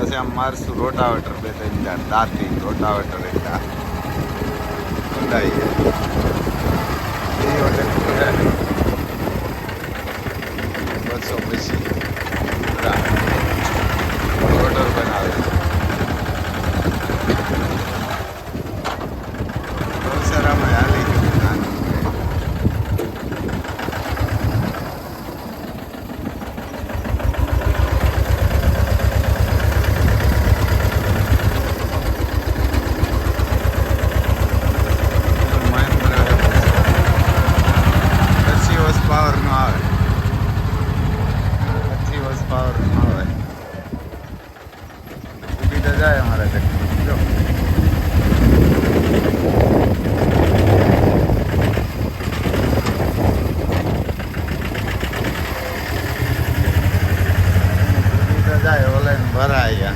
પછી આમ મારશું, રોટાવેટર બે ત્રણ ચાર, દાંતી, રોટાવેટર એક દાંત ઊંડાઈ જાય એ વખત ઊંડાઈ. બસો પછી રોટર બનાવે બહુ સારામાં હાલી ગયું નાનું મહેન્દ્ર પચીસ હોર્સ પાવરનું આવે પચીસ હોર્સ પાવરનું આવે ઊભી તો જાય અમારે ટ્રેક્ટર જો ઊભી તો જાય ઓલેન ભરાય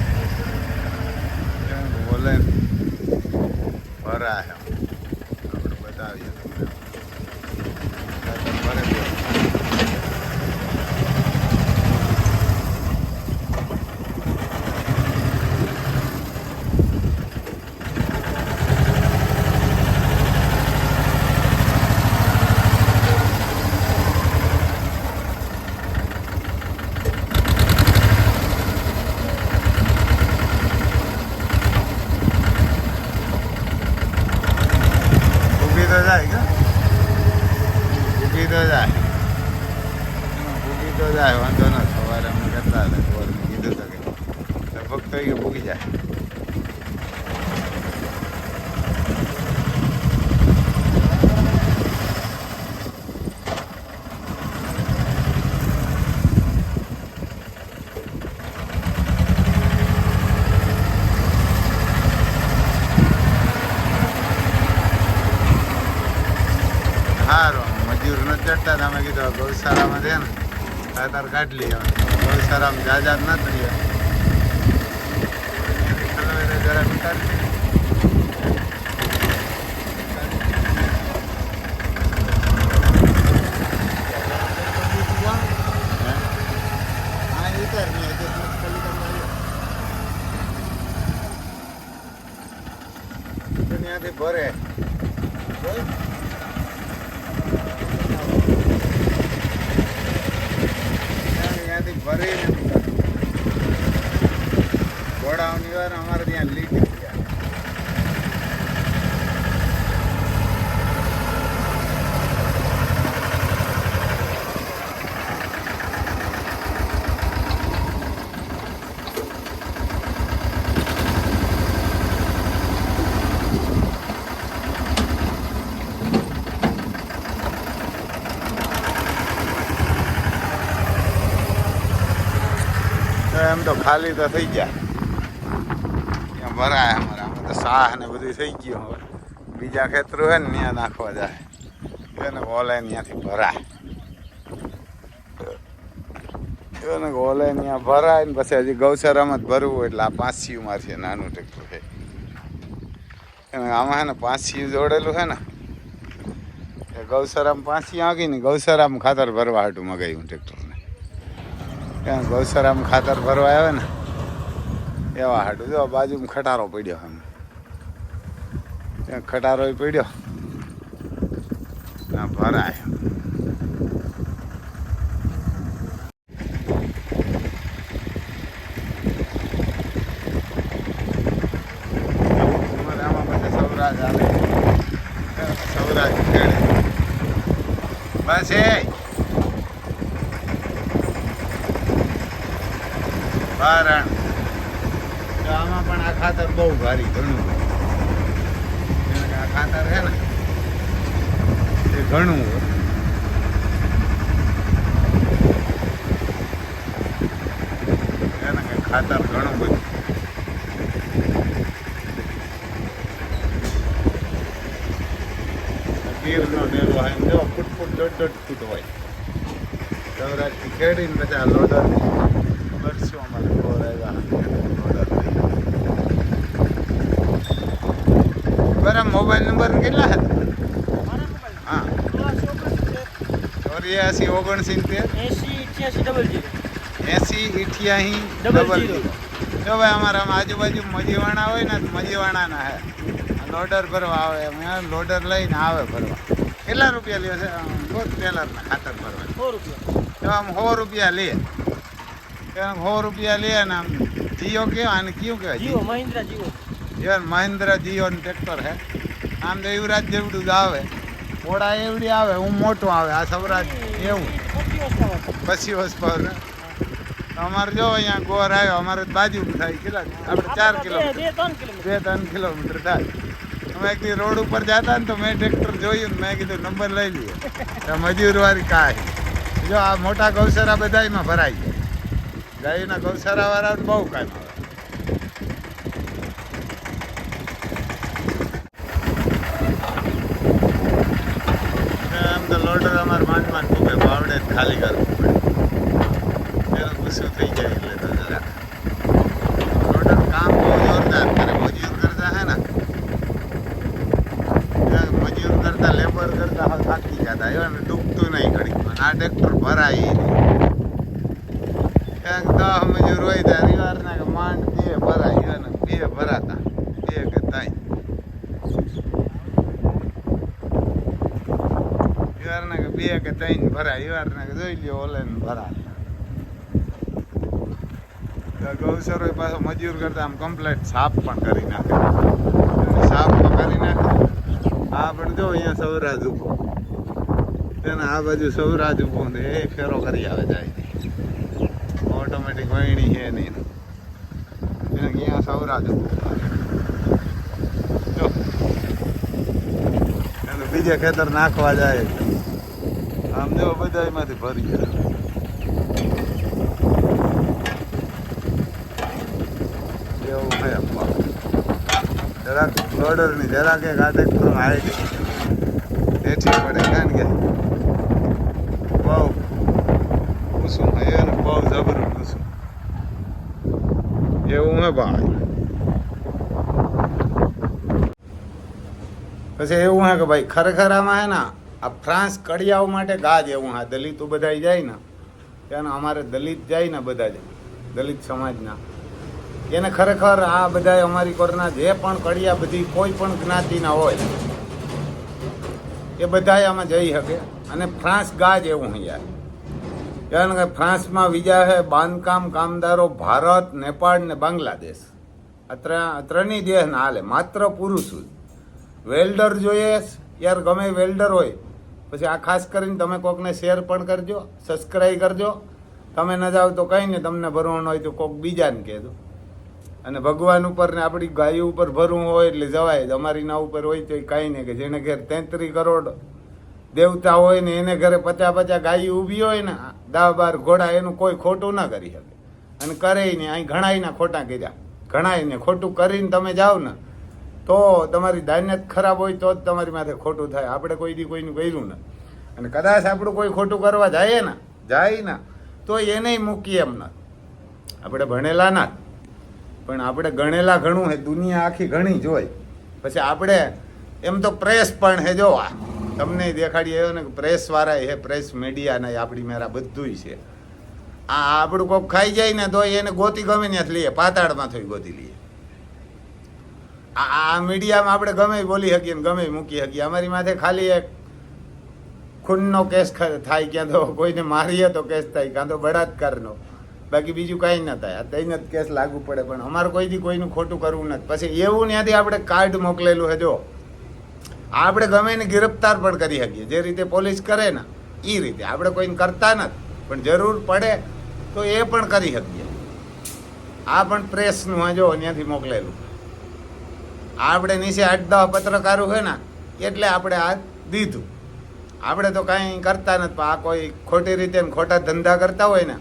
ઓલેન ભરાય આપણે બતાવીએ તમને. ભરે દો. ઊભી તો જાય કે ઊભી તો જાય ઊભી તો જાય વાંધો ન સવારે અમે કરતા હતા સવારે મેં કીધું તો કે લગભગ તો એ ભૂગી જાય સારું ચડતા તમે કીધું ગૌશાળામાં છે ને ખાતર કાઢી લઈએ. ગૌશાળામાં જાજા જ નથી રહ્યા જરા તો ત્યાંથી ભરે બોલ. ત્યાંથી ભરીને ઘોડાઓની વાર અમારે ત્યાં લીક થયા તો એમ તો ખાલી તો થઈ ગયા. ત્યાં ભરાય અમારે, આમાં તો સાહ ને બધું થઈ ગયું હવે. બીજા ખેતરો હોય ને, ત્યાં નાખવા જાય. એને ઓલે ત્યાંથી ભરાય. એને ઓલે ત્યાં ભરાય ને પછી હજી ગૌશાળામાં જ ભરવું એટલે આ પાંચ સીયુ મારશે નાનું ટ્રેક્ટર છે. એને આમાં હે ને પાંચ જોડેલું છે ને, એ ગૌશાળામાં પાંચ આગી ને ગૌસરામ ખાતર ભરવા હાટું મગાવ્યું ટ્રેક્ટરને ત્યાં ગૌસરામ ખાતર ભરવા આવે ને, એવા હાટું. જો, બાજુમાં ખટારો પડ્યો એમ. ત્યાં ખટારો પડ્યો. ત્યાં ભરાય. આમાં સૌરાજ સૌરાજ બસ એ. બારણ તો આમાં પણ આ ખાતર બહુ ભારી ઘણું આ ખાતર છે ને, એ ઘણું હોય. ખાતર ઘણું બધું ગીરનો ડેરો હોય ફૂટ ફૂટ દોઢ દોઢ ફૂટ હોય. સૌરાષ્ટ્રથી ખેડીને પછી આ લોડર વર્ષો અમારે બોર આવ્યા લોડર લઈ મોબાઈલ નંબર કેટલા હતા? હા. ચોર્યાસી ઓગણસિત્તેર. એસી અઠ્યાસી ડબલ જીરો. એસી ઇઠ્યાસી ડબલ zero. જો ભાઈ અમારા આજુબાજુ મજીવાણા હોય ને મજીવાણાના હે. લોડર ભરવા આવે અમે લોડર લઈને આવે ભરવા. કેટલા રૂપિયા લે છે? ગોત ટેલરના ખાતર ભરવા. સો રૂપિયા. તો આમ સો રૂપિયા લે. આમ સો રૂપિયા લે ને આમ જીઓ કેવા અને કયું કહેવાય? જીઓ મહિન્દ્રા જીઓ. જીવન મહિન્દ્રા જીઓ ટ્રેક્ટર હે. આમ તો યુવરાજ જેવડું જ આવે. ઘોડા એવડી આવે હું મોટું આવે આ સૌરાજ એવું. પછી પર. અમારે જો અહીંયા ગોર આવ્યો અમારે બાજુ થાય કેટલા? આપણે ચાર કિલોમીટર. બે ત્રણ કિલોમીટર થાય. અમે એક રોડ ઉપર જતા ને તો મેં ટ્રેક્ટર જોયું ને મેં કીધું નંબર લઈ લઈએ મજૂર વાળી કાંઈ જો આ મોટા ગૌસરા બધા એમાં ભરાઈ ગયા. ગાયના ગૌસરા વાળા બહુ કામ આવે આમ તો માંડ માંડ મૂકે ખાલી કરવું પડે. એનું ગુસ્સો થઈ જાય એટલે તો જરાક લોડર કામ બહુ જોરદાર કરે મજૂર કરતા હે ને એ મજૂર કરતા લેબર કરતા હવે થાકી જતા એવા ને ડૂબતું નહીં ઘડીકમાં આ ટ્રેક્ટર ભરાય ઈ નહીં એક દસ મજૂર હોય તો રવિવારના કે માંડ બે ભરાય એવા ને બે ભરાતા બે કે ત્રણ ઈવારના કે બે કે ત્રણ ભરાય કે જોઈ લ્યો, ઓલે ભરાય ગૌસરો પાછો મજૂર કરતા આમ કમ્પ્લેટ સાફ પણ કરી નાખે. સાફ પણ કરી નાખે. આ પણ જો અહીંયા સૌરાજ ઊભો તેને આ બાજુ સૌરાજ ઊભો ને એ ફેરો કરી આવે જાય ઓટોમેટિક વહીણી છે નહીં અહીંયા સૌરાજ ઊભો બીજે ખેતર નાખવા જાય. આમ બધા એમાંથી ભરી ગયા. જરાક લોડરની જરાક એક આ ટ્રેક્ટર હાઈટ એઠી પડે કારણ કે બહુ પૂછું ને, બહુ જબર પૂછું એવું હે ભાઈ. પછી એવું હે કે ભાઈ ખરેખર આમાં હે ને આ ફ્રાન્સ કડિયાઓ માટે ગાજ એવું, હા, દલિતો બધા જાય ને. ત્યાં અમારે દલિત જાય ને બધા જ. દલિત સમાજના. એને ખરેખર આ બધા અમારી કોરના જે પણ કડિયા બધી કોઈ પણ જ્ઞાતિના હોય, એ બધા આમાં જઈ શકે. અને ફ્રાન્સ ગાજ એવું છે યાર કારણ કે ફ્રાન્સમાં બીજા છે બાંધકામ કામદારો ભારત, નેપાળ ને બાંગ્લાદેશ. આ અત્રની દેશ ના હાલે, માત્ર પુરુષો વેલ્ડર જોઈએ, યાર ગમે વેલ્ડર હોય પછી આ ખાસ કરીને તમે કોકને શેર પણ કરજો સબસ્ક્રાઈબ કરજો. તમે ન જાઓ તો કંઈ નહીં, તમને ભરવાનું હોય તો કોક બીજાને કહેજો. અને ભગવાન ઉપર ને આપણી ગાયો ઉપર ભરવું હોય એટલે જવાય અમારી ના ઉપર હોય તો એ કાંઈ નહીં કે જેને ઘેર તેત્રી કરોડ દેવતા હોય ને એને ઘરે પચાસ પચાસ ગાયો ઊભી હોય ને દા બાર ઘોડા એનું કોઈ ખોટું ના કરી શકે. અને કરે નહીં અહીં ઘણાયના ખોટા કર્યા. ઘણાયને ખોટું કરીને તમે જાઓ ને તો તમારી દાનિયત ખરાબ હોય તો જ તમારી માથે ખોટું થાય. આપણે કોઈ દી કોઈનું કર્યું ને. અને કદાચ આપણું કોઈ ખોટું કરવા જાય ને જાય ને, તો એને મૂકીએ એમ ના. આપણે ભણેલા ના પણ આપણે ગણેલા ઘણું હે, દુનિયા આખી ઘણી જોઈ પછી આપણે, એમ તો પ્રેસ પણ હે, જો તમને દેખાડીએ એવું ને કે પ્રેસ વાળા હે, પ્રેસ મીડિયા ને આપણી મેરા બધુંય છે. આ આપણું કોક ખાઈ જાય ને તો એને ગોતી ગમે ત્યાંથી લઈએ, પાતાળમાં થઈ ગોતી લઈએ. આ મીડિયામાં આપણે ગમે બોલી શકીએ ગમે મૂકી શકીએ. અમારી માથે ખાલી એક ખૂનનો કેસ થાય ક્યાં તો કોઈને મારીએ તો કેસ થાય કાં તો બળાત્કારનો. બાકી બીજું કાંઈ ન થાય. આ તઈને જ કેસ લાગુ પડે, પણ અમારે કોઈથી કોઈનું ખોટું કરવું નથી. પછી એવું ત્યાંથી આપણે કાર્ડ મોકલેલું છે, જો. આપણે ગમે એને ગિરફતાર પણ કરી શકીએ. જે રીતે પોલીસ કરે ને એ રીતે. આપણે કોઈને કરતા નથી. પણ જરૂર પડે તો એ પણ કરી શકીએ. આ પણ પ્રેસનું હજો ત્યાંથી મોકલેલું. આપણે નીચે આઠ દસ પત્રકારો હોય ને, એટલે આપણે આ દીધું. આપણે તો કાંઈ કરતા નથી, પણ આ કોઈ ખોટી રીતે ખોટા ધંધા કરતા હોય ને,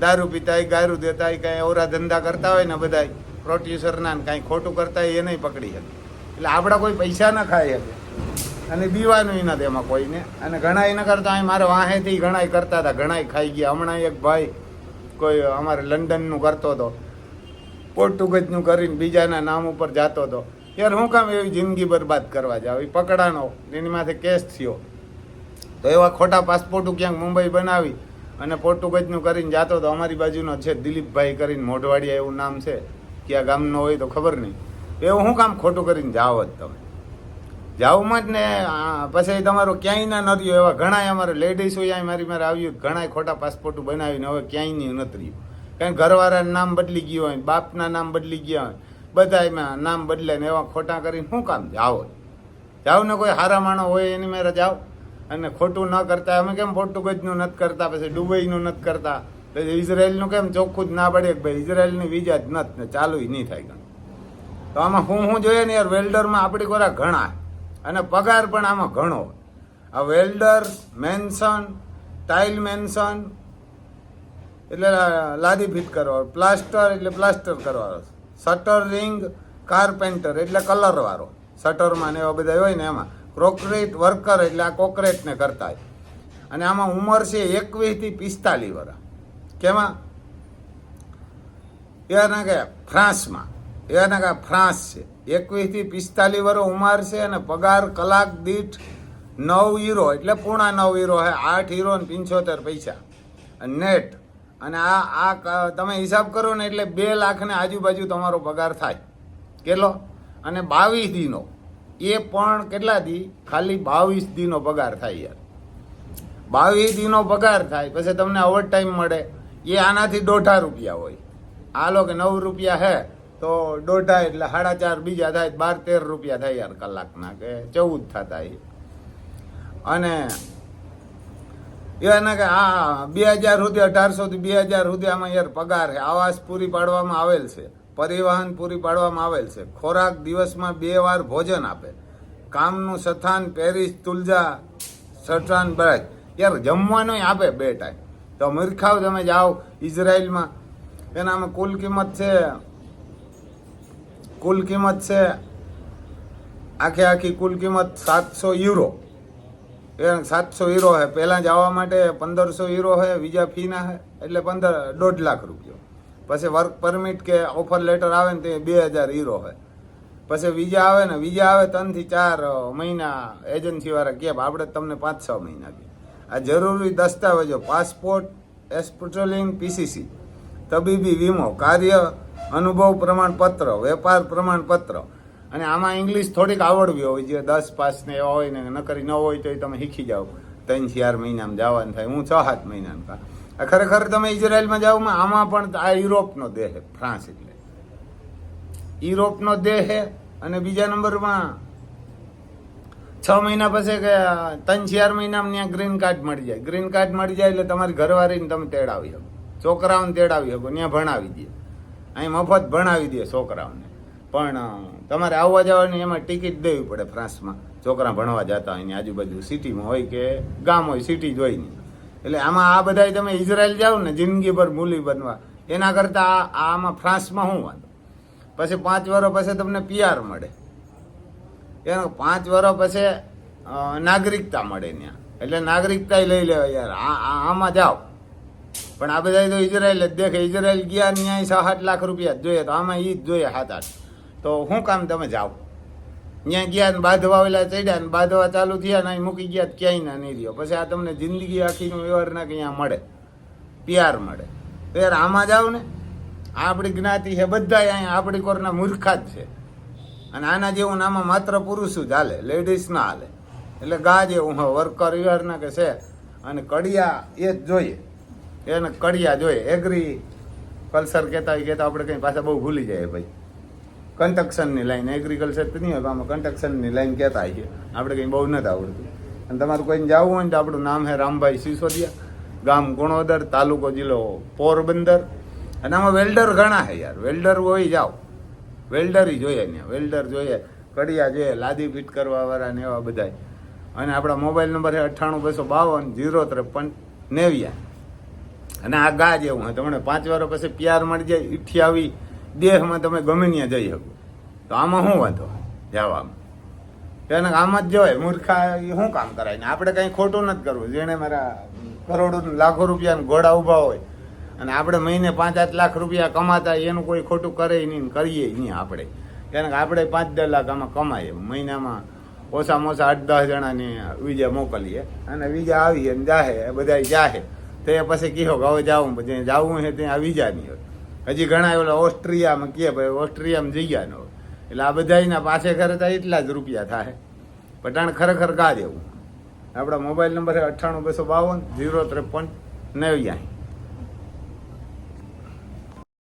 દારૂ પીતા ગારું દેતા કાંઈ અવરા ધંધા કરતા હોય ને બધા પ્રોડ્યુસરના કાંઈ ખોટું કરતા હોય એ નહીં પકડી શકે. એટલે આપણા કોઈ પૈસા ન ખાઈ શકે. અને બીવાનું નથી એમાં કોઈને. અને ઘણા એના કરતા, અહીં મારે વાહેથી ઘણા કરતા હતા ઘણા ખાઈ ગયા. હમણાં એક ભાઈ કોઈ અમારે લંડનનું કરતો હતો, પોર્ટુગીઝનું કરીને બીજાના નામ ઉપર જતો હતો. યાર, હું કામ એવી જિંદગી બરબાદ કરવા જાવ એ પકડાનો એની માથે કેસ થયો. તો એવા ખોટા પાસપોર્ટું ક્યાંક મુંબઈ બનાવી અને પોર્ટુગીઝનું કરીને જાતો તો અમારી બાજુનો છે દિલીપભાઈ કરીને મોઢવાડિયા એવું નામ છે. ક્યાં ગામનો હોય તો ખબર નહીં. એવું શું કામ ખોટું કરીને જાઓ જ તમે. જાવમાં જ ને પછી તમારો ક્યાંય ના નર્યો, એવા ઘણાય અમારે લેડીઝ હોય અહીં મારી મારે આવ્યું, ઘણાય ખોટા પાસપોર્ટ બનાવીને હવે ક્યાંય નહીં નતર્યું કારણ ઘરવાળાના નામ બદલી ગયું હોય, બાપના નામ બદલી ગયા હોય. બધા એમાં નામ બદલે ને એવા ખોટા કરીને શું કામ? જાઓ. જાઓ ને કોઈ હારા માણો હોય એની મેરે જાઓ. અને ખોટું ન કરતા, અમે કેમ પોર્ટુગીઝનું નથી કરતા? પછી દુબઈનું નથી કરતા? પછી ઇઝરાયલનું કેમ ચોખ્ખું જ ના પડે કે ભાઈ, ઇઝરાયલની વિઝા જ નથી ને ચાલુ નહીં થાય ગણ. તો આમાં હું હું જોઈએ ને યાર, વેલ્ડરમાં આપણી કોરા ઘણા. અને પગાર પણ આમાં ઘણો. આ વેલ્ડર, મેન્સન, ટાઇલ મેન્સન, એટલે લાદી ફિટ કરવાનો પ્લાસ્ટર એટલે પ્લાસ્ટર કરવાનો શટર રિંગ કાર્પેન્ટર એટલે કલરવાળો શટરમાં ને એવા બધા હોય ને એમાં. ક્રોકરેટ વર્કર એટલે આ કોકરેટને કરતા હોય. અને આમાં ઉંમર છે એકવીસથી પિસ્તાલીસ વર્ષ કેમાં? એના કે ફ્રાન્સમાં એના કે ફ્રાન્સ છે. એકવીસથી પિસ્તાલીસ વર્ષ ઉંમર છે અને પગાર કલાક દીઠ નવ હીરો. એટલે પૂણા નવ હીરો હે, આઠ હીરો ને પંચોતેર પૈસા. નેટ અને આ આ તમે હિસાબ કરો ને એટલે બે લાખને આજુબાજુ તમારો પગાર થાય. કેટલો? અને બાવીસ દીનો. એ પણ કેટલા દી? ખાલી બાવીસ દીનો પગાર થાય યાર. બાવીસ દીનો પગાર થાય, પછી તમને ઓવર ટાઈમ મળે. એ આનાથી દોઢા રૂપિયા હોય. આ લો કે નવ રૂપિયા હે, તો દોઢા એટલે સાડા ચાર, બીજા થાય બાર તેર રૂપિયા થાય યાર કલાકના, કે ચૌદ થતા અને એના કે આ બે હજાર સુધી, અઢારસો થી બે હજાર સુધી આમાં યાર પગાર આવાસ પૂરી પાડવામાં આવેલ છે. પરિવહન પૂરી પાડવામાં આવેલ છે. ખોરાક દિવસમાં બે વાર ભોજન આપે. કામનું સથાન, પેરિસ, તુલજા સઠાન બ્રજ. યાર જમવાનું આપે બે ટાઈમ તો મૂર્ખાવ તમે જાઓ ઇઝરાયલમાં. એનામાં કુલ કિંમત છે, કુલ કિંમત છે, આખે આખી કુલ કિંમત સાતસો યુરો. એ સાતસો હીરો હે. પહેલાં જવા માટે પંદરસો હીરો હે વિઝા ફીના હે. એટલે પંદર, દોઢ લાખ રૂપિયો. પછી વર્ક પરમિટ કે ઓફર લેટર આવે ને તે બે હજાર હીરો હે. પછી વિઝા આવે ને, વિઝા આવે ત્રણથી ચાર મહિના એજન્સીવાળા કે આપણે તમને પાંચ, છ મહિના કે આ જરૂરી દસ્તાવેજો પાસપોર્ટ એસ્પોટોલિંગ પીસીસી તબીબી વીમો, કાર્ય, અનુભવ પ્રમાણપત્ર, વેપાર પ્રમાણપત્ર અને આમાં ઇંગ્લિશ થોડીક આવડવી હોય, જે દસ પાસ ને એવા હોય ને નકરી ન હોય તો એ તમે શીખી જાઓ. ત્રણ ચાર મહિનામાં જવાનું થાય. હું છ સાત મહિનાનું કા. આ ખરેખર તમે ઇઝરાયલમાં જાઓ આમાં પણ આ યુરોપનો દેહ ફ્રાન્સ એટલે. યુરોપનો દેહ અને બીજા નંબરમાં છ મહિના પછી કે ત્રણ ચાર મહિનામાં ત્યાં ગ્રીન કાર્ડ મળી જાય. ગ્રીન કાર્ડ મળી જાય એટલે તમારી ઘરવાળીને તમે તેડાવી શકો. છોકરાઓને તેડાવી શકો. ત્યાં ભણાવી દે. અહીં મફત ભણાવી દે છોકરાઓને. પણ તમારે આવવા જવાની એમાં ટિકિટ દેવી પડે ફ્રાન્સમાં. છોકરા ભણવા જતા હોય ને આજુબાજુ સિટીમાં હોય કે ગામ હોય, સિટી જ હોય એટલે આમાં આ બધા તમે ઇઝરાયલ જાઓ ને, જિંદગીભર મૂલી બનવા. એના કરતાં આમાં ફ્રાન્સમાં શું વાંધો? પછી પાંચ વર્ષ પછી તમને પીઆર મળે. એનો પાંચ વર્ષ પછી નાગરિકતા મળે ત્યાં. એટલે નાગરિકતા લઈ લેવાય યાર. આ આમાં જાઓ. પણ આ બધા તો ઇઝરાયલ જ દેખે ઇઝરાયલ ગયા ત્યાં સાત લાખ રૂપિયા જોઈએ. તો આમાં એ જ જોઈએ સાત આઠ. તો શું કામ તમે જાઓ? ત્યાં ગયા ને બાંધવા ઓલા ચડ્યા ને બાંધવા ચાલુ થયા ને મૂકી ગયા ક્યાંય ના નહીં રહ્યો. પછી આ તમને જિંદગી આખીનો વ્યવહાર ના કે અહીંયા મળે. પ્યાર મળે. તો યાર આમાં જાઓ ને. આપણી જ્ઞાતિ છે બધા અહીંયા આપણી કોરના મૂર્ખા જ છે. અને આના જેવું આમાં માત્ર પુરુષો જ હાલે લેડીઝ ના હાલે. એટલે ગા જેવું વર્કર વ્યવહારના કે છે. અને કડિયા એ જ જોઈએ. એને કડિયા જોઈએ. એગ્રી કલ્ચર કહેતા હોય કહેતા આપણે કંઈ પાછા બહુ ભૂલી જાય ભાઈ. કન્સ્ટ્રક્શનની લાઈન એગ્રીકલ્ચર તો નહીં હોય આમાં કન્સ્ટ્રક્શનની લાઈન કહેતા હોય આપણે કંઈ બહુ નથી આવડતું. અને તમારું કોઈને જવું હોય ને તો આપણું નામ છે રામભાઈ સિસોદિયા, ગામ ગુણોદર, તાલુકો જિલ્લો પોરબંદર. અને આમાં વેલ્ડર ઘણા છે યાર. વેલ્ડર હોય જાઓ. વેલ્ડરી જોઈએ ને. વેલ્ડર જોઈએ. કડિયા જોઈએ, લાદી ફિટ કરવાવાળા ને એવા બધાય. અને આપણા મોબાઈલ નંબર છે અઠ્ઠાણું બસો બાવન જીરો ત્રેપન નેવ્યા અને આ ગા જેવું તમને પાંચ વાર પછી પ્યાર મળી જાય ઇઠ્યાવી દેહમાં તમે ગમે ત્યાં જઈ શકો. તો આમાં શું વાંધો? જવામાં એને આમાં જ જવાય મૂર્ખા એ શું કામ કરાય? ને આપણે કંઈ ખોટું નથી કરવું. જેણે મારા કરોડો લાખો રૂપિયાના ઘોડા ઊભા હોય અને આપણે મહિને પાંચ આઠ લાખ રૂપિયા કમાતા એનું કોઈ ખોટું કરે નહીં કરીએ નહીં આપણે. કારણ કે આપણે પાંચ દસ લાખ આમાં કમાઈએ. મહિનામાં ઓછામાં ઓછા આઠ દસ જણાને વીજા મોકલીએ અને વીજા આવીએ ને જાહે બધા જાહે. તો એ પછી કહો કે હવે જાવું પછી જવું છે ત્યાં વિજા નહીં હોય. હજી ઘણા ઓલા ઓસ્ટ્રિયામાં કહે ભાઈ, ઓસ્ટ્રિયામાં જઈ ગયા એટલે આ બધાના પાસે ખરેખર એટલા જ રૂપિયા થાય પટાણ ખરેખર કા દેવું આપણા મોબાઈલ નંબર છે અઠ્ઠાણું, બસો બાવન જીરો ત્રેપન નેવ્યાસી